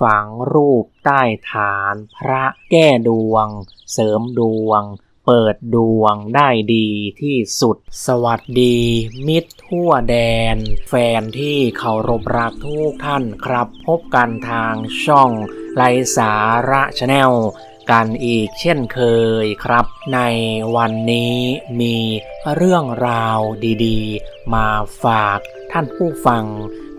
ฝังรูปใต้ฐานพระแก้ดวง เสริมดวง เปิดดวงได้ดีที่สุด สวัสดี มิตรทั่วแดน แฟนที่เคารพรักทุกท่านครับ พบกันทางช่องไลสาระชาแนลกันอีกเช่นเคยครับ ในวันนี้มีเรื่องราวดีๆ มาฝากท่านผู้ฟัง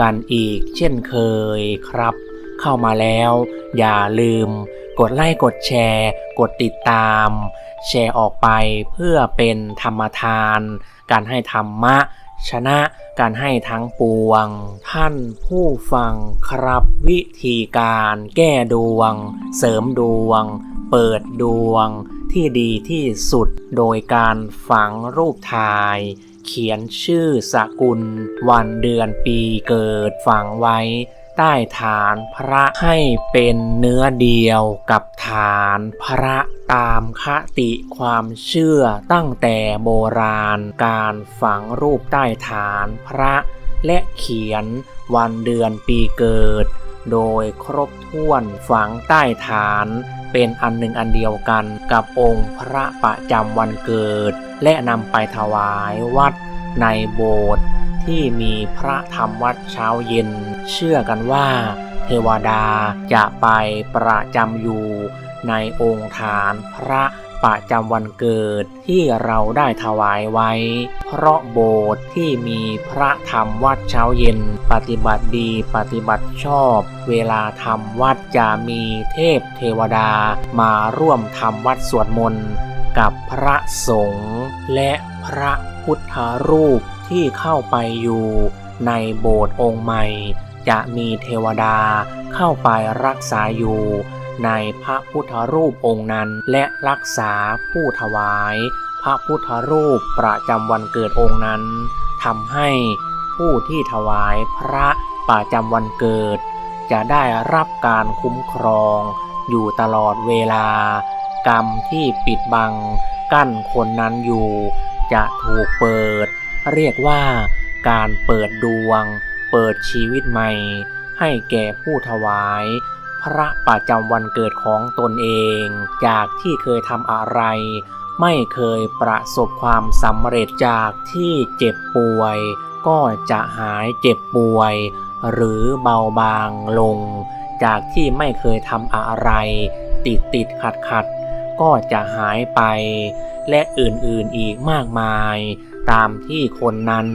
กันอีกเช่นเคยครับ เข้ามาแล้ว อย่าลืม กดไลค์กดแชร์ กดติดตาม แชร์ออกไปเพื่อเป็นธรรมทาน การให้ธรรมะ ชนะการให้ทั้งปวง ท่านผู้ฟังครับวิธีการแก้ดวง เสริมดวง เปิดดวงที่ดีที่สุดโดยการฝังรูปถ่าย เขียนชื่อสกุล วันเดือนปีเกิดฝังไว้ ใต้ฐานพระให้เป็นเนื้อเดียวกับฐานพระตามคติความเชื่อตั้งแต่โบราณ การฝังรูปใต้ฐานพระ และเขียนวันเดือนปีเกิด โดยครบถ้วนฝังใต้ฐานเป็นอันหนึ่งอันเดียวกันกับองค์พระประจำวันเกิด และนำไปถวายวัดในโบสถ์ที่มีพระธรรมวัดเช้าเย็น เชื่อกันว่า เทวดาจะไปประจำอยู่ในองค์ฐานพระประจำวันเกิดที่เราได้ถวายไว้ เพราะโบสถ์ที่มีพระธรรมวัดเช้าเย็น ปฏิบัติดีปฏิบัติชอบ เวลาทำวัดจะมีเทพเทวดามาร่วมทำวัดสวดมนต์กับพระสงฆ์และพระพุทธรูปที่เข้าไปอยู่ในโบสถ์องค์ใหม่ จะมีเทวดาเข้าไปรักษาอยู่ในพระพุทธรูปองค์นั้นและรักษาผู้ถวาย พระพุทธรูปประจำวันเกิดองค์นั้นทำให้ผู้ที่ถวายพระประจำวันเกิด จะได้รับการคุ้มครองอยู่ตลอดเวลา กรรมที่ปิดบังกั้นคนนั้นอยู่ จะถูกเปิด เรียกว่าการเปิดดวง เปิดชีวิตใหม่ ให้แก่ผู้ถวาย พระประจำวันเกิดของตนเอง จากที่เคยทำอะไร ไม่เคยประสบความสำเร็จจากที่เจ็บป่วย ก็จะหายเจ็บป่วย หรือเบาบางลง จากที่ไม่เคยทำอะไร ติดติดขัดขัดก็จะหายไป และอื่นๆอีกมากมาย ตามที่คนนั้น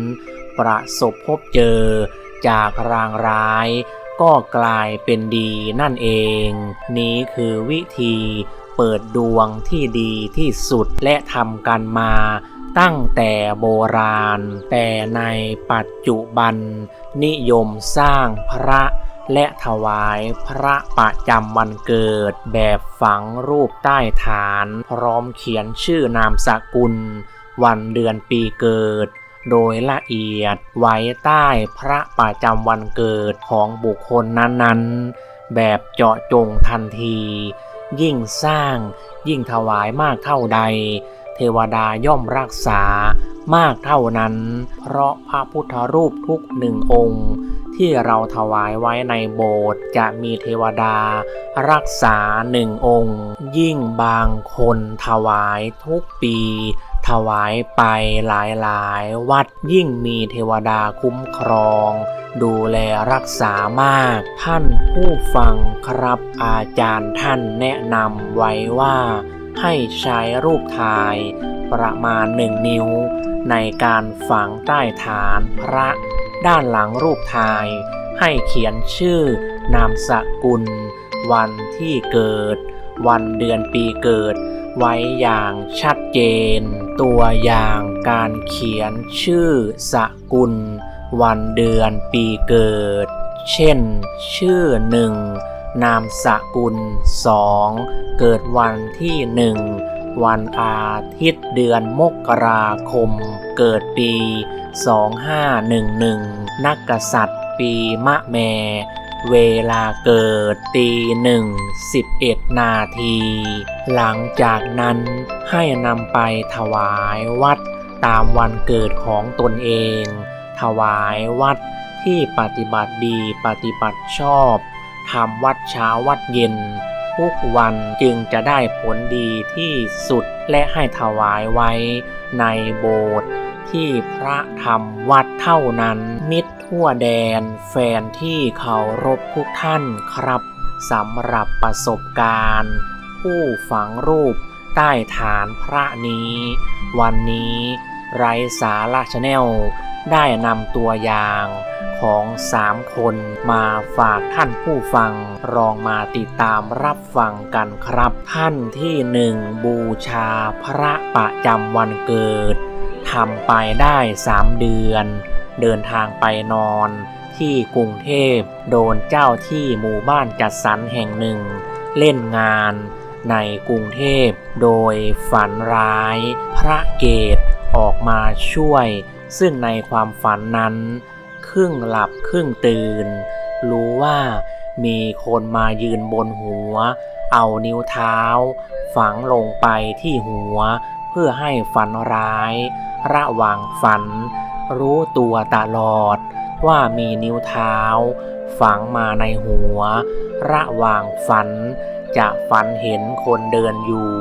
ประสบพบเจอ จากรางร้าย ก็กลายเป็นดีนั่นเอง นี้คือวิธีเปิดดวงที่ดีที่สุดและทำกันมาตั้งแต่โบราณ แต่ในปัจจุบัน นิยมสร้างพระและถวายพระประจำวันเกิด แบบฝังรูปใต้ฐาน พร้อมเขียนชื่อนามสกุล วันเดือนปีเกิด โดยละเอียดไว้ใต้พระประจำวันเกิดของบุคคลนั้นๆ แบบเจาะจงทันที ยิ่งสร้างยิ่งถวายมากเท่าใด เทวดาย่อมรักษามากเท่านั้น เพราะพระพุทธรูปทุกหนึ่งองค์ ที่เราถวายไว้ในโบสถ์จะมีเทวดา รักษาหนึ่งองค์ ยิ่งบางคนถวายทุกปี ถวายไปหลายหลายๆวัดยิ่งมีเทวดาคุ้มครอง ดูแลรักษามากท่านผู้ฟังครับ อาจารย์ท่านแนะนำไว้ว่า ให้ใช้รูปถ่ายประมาณหนึ่งนิ้ว ในการฝังใต้ฐานพระ ด้านหลังรูปถ่าย ให้เขียนชื่อนามสกุล วันที่เกิด วันเดือนปีเกิด ไว้อย่างชัดเจน ตัวอย่างการเขียนชื่อสกุล วันเดือนปีเกิด เช่น ชื่อหนึ่งนามสกุลสองเกิดวันที่หนึ่งวันอาทิตย์เดือนมกราคม เกิดปี 2511 นักกษัตริย์ปีมะแม เวลาเกิดตีหนึ่งสิบเอ็ดนาที หลังจากนั้นให้นำไปถวายวัดตามวันเกิดของตนเอง ถวายวัดที่ปฏิบัติดีปฏิบัติชอบทำวัดเช้าวัดเย็น ทุกวันจึงจะได้ผลดีที่สุดและให้ถวายไว้ในโบสถ์ ที่พระทำวัดเท่านั้น มิตรทั่วแดน แฟนที่เคารพทุกท่านครับสำหรับประสบการณ์ ผู้ฝังรูปใต้ฐานพระนี้ วันนี้ไรสาระชาแนลได้นำตัวอย่างของสามคนมาฝากท่านผู้ฟังลองมาติดตามรับฟังกันครับ ท่านที่หนึ่งบูชาพระประจำวันเกิด ทำไปได้สามเดือน เดินทางไปนอนที่กรุงเทพโดนเจ้าที่หมู่บ้านจัดสรรแห่งหนึ่ง เล่นงานในกรุงเทพโดยฝันร้าย พระเกตออกมาช่วย ซึ่งในความฝันนั้น ครึ่งหลับครึ่งตื่น รู้ว่ามีคนมายืนบนหัว เอานิ้วเท้า ฝังลงไปที่หัว เพื่อให้ฝันร้าย ระหว่างฝัน รู้ตัวตลอด ว่ามีนิ้วเท้า ฝังมาในหัว ระหว่างฝัน จะฝันเห็นคนเดินอยู่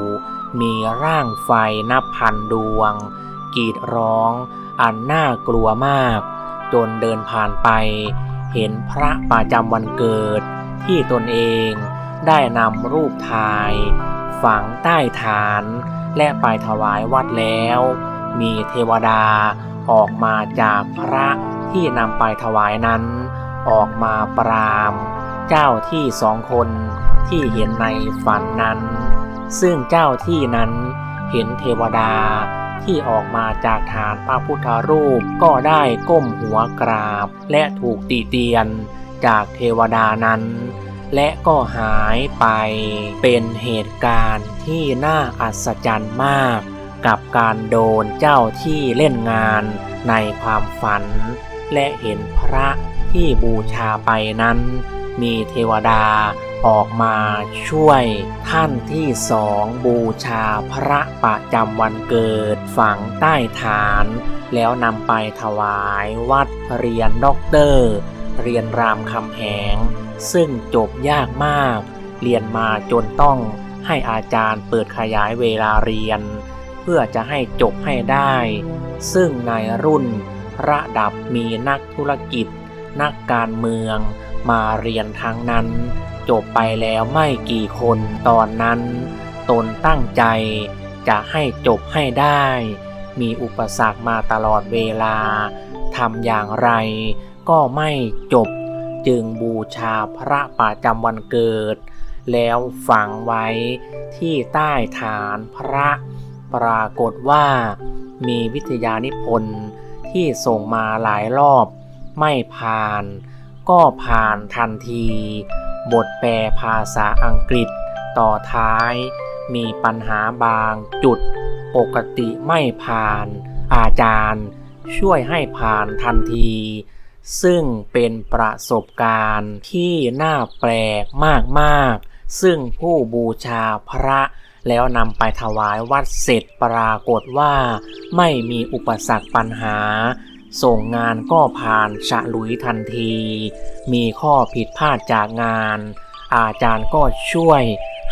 มีร่างไฟนับพันดวงกรีดร้อง อันน่ากลัวมาก จนเดินผ่านไป เห็นพระประจำวันเกิด ที่ตนเองได้นำรูปถ่าย ฝังใต้ฐาน และไปถวายวัดแล้ว มีเทวดาออกมาจากพระที่นำไปถวายนั้น ออกมาปรามเจ้าที่สองคนที่เห็นในฝันนั้น ซึ่งเจ้าที่นั้นเห็นเทวดาที่ออกมาจากฐานพระพุทธรูปก็ได้ก้มหัวกราบและถูกตีเตียนจากเทวดานั้น และก็หายไปเป็นเหตุการณ์ที่น่าอัศจรรย์มาก กับการโดนเจ้าที่เล่นงานในความฝัน และเห็นพระที่บูชาไปนั้น มีเทวดาออกมาช่วยท่านที่สองบูชาพระประจำวันเกิดฝังใต้ฐาน แล้วนำไปถวายวัดเรียนด็อกเตอร์ เรียนรามคำแหง ซึ่งจบยากมาก เรียนมาจนต้องให้อาจารย์เปิดขยายเวลาเรียน เพื่อจะให้จบให้ได้ ซึ่งในรุ่นระดับมีนักธุรกิจ นักการเมืองมาเรียนทั้งนั้น จบไปแล้วไม่กี่คนตอนนั้น ตนตั้งใจจะให้จบให้ได้ มีอุปสรรคมาตลอดเวลาทำอย่างไรก็ไม่จบ จึงบูชาพระประจำวันเกิด แล้วฝังไว้ที่ใต้ฐานพระปรากฏว่ามีวิทยานิพนธ์ที่ส่งมาหลายรอบไม่ผ่าน ก็ผ่านทันที บทแปลภาษาอังกฤษต่อท้าย มีปัญหาบางจุด ปกติไม่ผ่าน อาจารย์ช่วยให้ผ่านทันที ซึ่งเป็นประสบการณ์ที่น่าแปลกมากๆ ซึ่งผู้บูชาพระแล้วนำไปถวายวัดเสร็จปรากฏว่าไม่มีอุปสรรคปัญหา ส่งงานก็ผ่านฉลุยทันที มีข้อผิดพลาดจากงาน อาจารย์ก็ช่วย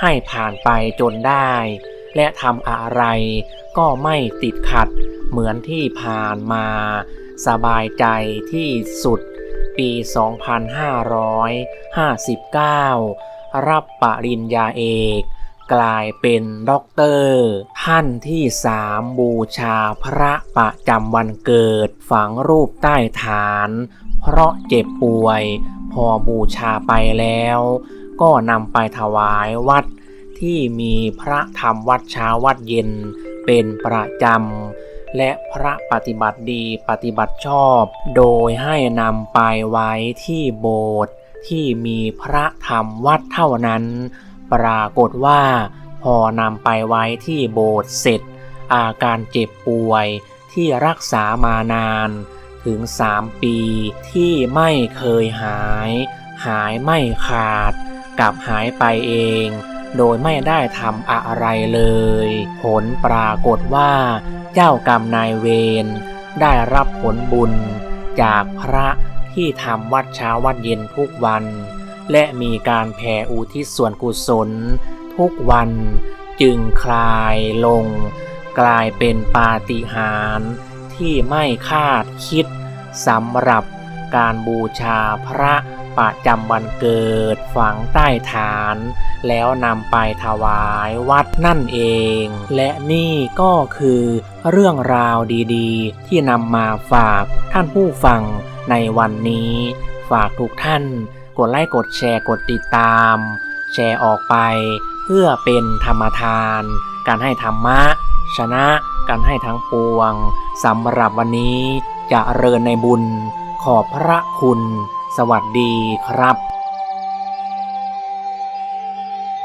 ให้ผ่านไปจนได้ และทำอะไรก็ไม่ติดขัดเหมือนที่ผ่านมา สบายใจที่สุด ปี 2559 รับปริญญาเอก กลายเป็นด็อกเตอร์ ท่านที่สามบูชาพระประจำวันเกิด ฝังรูปใต้ฐาน เพราะเจ็บป่วย พอบูชาไปแล้ว ก็นำไปถวายวัดที่มีพระธรรมวัดเช้าวัดเย็นเป็นประจำ และพระปฏิบัติดีปฏิบัติชอบ โดยให้นำไปไว้ที่โบสถ์ที่มีพระธรรมวัดเท่านั้น ปรากฏว่า พอนำไปไว้ที่โบสถ์เสร็จ อาการเจ็บป่วยที่รักษามานานถึงสามปีที่ไม่เคยหาย หายไม่ขาด กลับหายไปเอง โดยไม่ได้ทำอะไรเลย ผลปรากฏว่า เจ้ากรรมนายเวรได้รับผลบุญจากพระที่ทำวัดเช้าวัดเย็นทุกวัน และมีการแผ่อุทิศส่วนกุศล ทุกวันจึงคลายลง กลายเป็นปาฏิหาริย์ที่ไม่คาดคิดสำหรับการบูชาพระ ประจำวันเกิด ฝังใต้ฐาน แล้วนำไปถวายวัดนั่นเอง และนี่ก็คือเรื่องราวดีๆ ที่นำมาฝากท่านผู้ฟังในวันนี้ ฝากทุกท่านกดไลค์กดแชร์กดติดตาม แชร์ออกไป เพื่อเป็นธรรมทาน การให้ธรรมะ ชนะการให้ทั้งปวงสำหรับวันนี้จะเริญในบุญขอบพระคุณ สวัสดีครับ